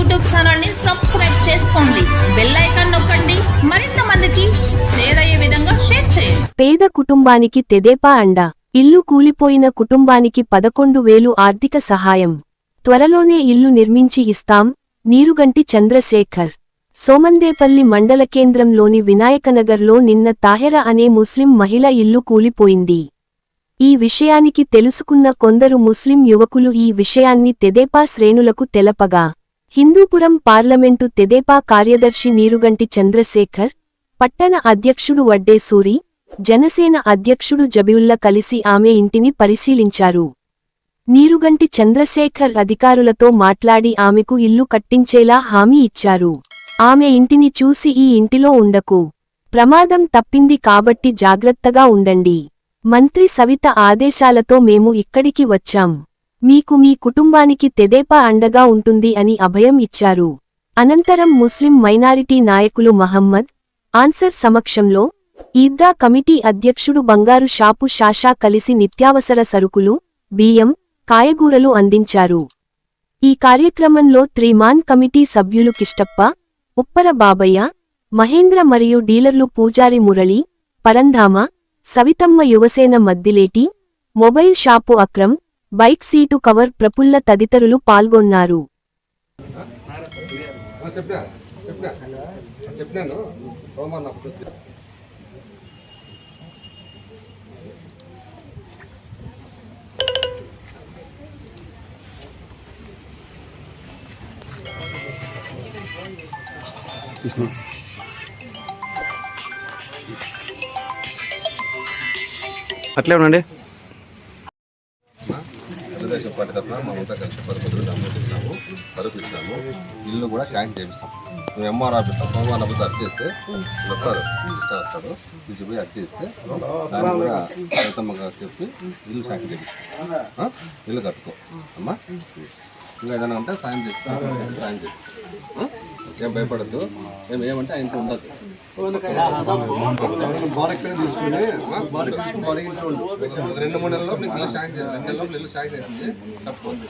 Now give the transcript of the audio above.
YouTube ఛానల్ని subscribe చేసుకోండి. Bell icon నొక్కండి. మరింత మందికి చేరయ్యే విధంగా షేర్ చేయండి. పేద కుటుంబానికి తెదేపా అండ. ఇల్లు కూలిపోయిన కుటుంబానికి పదకొండు వేలు ఆర్థిక సహాయం. త్వరలోనే ఇల్లు నిర్మించి ఇస్తాం. నీరుగంటి చంద్రశేఖర్. సోమందేపల్లి మండల కేంద్రంలోని వినాయకనగర్లో నిన్న తాహెర అనే ముస్లిం మహిళ ఇల్లు కూలిపోయింది. ఈ విషయానికి తెలుసుకున్న కొందరు ముస్లిం యువకులు ఈ విషయాన్ని తెదేపా శ్రేణులకు తెలపగా హిందూపురం పార్లమెంటు తెదేపా కార్యదర్శి నీరుగంటి చంద్రశేఖర్ పట్టణ అధ్యక్షుడు వడ్డేసూరి జనసేన అధ్యక్షుడు జబియుల్లా కలిసి ఆమె ఇంటిని పరిశీలించారు. నీరుగంటి చంద్రశేఖర్ అధికారులతో మాట్లాడి ఆమెకు ఇల్లు కట్టించేలా హామీ ఇచ్చారు. ఆమె ఇంటిని చూసి ఈ ఇంటిలో ఉండకు. ప్రమాదం తప్పింది కాబట్టి జాగ్రత్తగా ఉండండి. మంత్రి సవిత ఆదేశాలతో మేము ఇక్కడికి వచ్చాం. మీకు మీ కుటుంబానికి తెదేపా అండగా ఉంటుంది అని అభయం ఇచ్చారు. అనంతరం ముస్లిం మైనారిటీ నాయకులు మహమ్మద్ ఆన్సర్ సమక్షంలో ఈద్గా కమిటీ అధ్యక్షుడు బంగారు షాపు షాషా కలిసి నిత్యావసర సరుకులు బియ్యం కాయగూరలు అందించారు. ఈ కార్యక్రమంలో త్రిమాన్ కమిటీ సభ్యులు కిష్టప్ప ఉప్పర బాబయ్య మహేంద్ర మరియు డీలర్లు Pujari Murali Parandhama Savitamma Yuvasena Maddileti mobile shop Akram bike seat cover Prapulla తదితరులు పాల్గొన్నారు. అట్లే ఉండండి. తెలుగుదేశం పార్టీ తరఫున మనమంతా కలిసి పది మంది అమౌంట్ ఇచ్చినాము. సరుకు ఇస్తాము ఇల్లు కూడా శాంక్షన్ చేపిస్తాం. మేము ఎంఆర్ ఆఫీస్లో సోమవారం ఆఫీస్ అర్జీ చేస్తే వస్తారు. ఇష్టం వస్తాడు నుంచి పోయి అర్జీ చేస్తే కూడా చెప్పి ఇల్లు శాంక్షన్ చేపిస్తాం. ఇల్లు కట్టుకో. అమ్మా. ఇంకా ఏదైనా ఉంటే సాయం చేస్తాం. సాయం చేస్తాం. ఏం భయపడద్దు. ఏం ఏమంటే ఆయనకు ఉండదు. రెండు మూడు నెలల్లో మీకు సాయం రెండు నెలల్లో ఇల్లు శాంక్షన్ చేసింది తప్పకుండా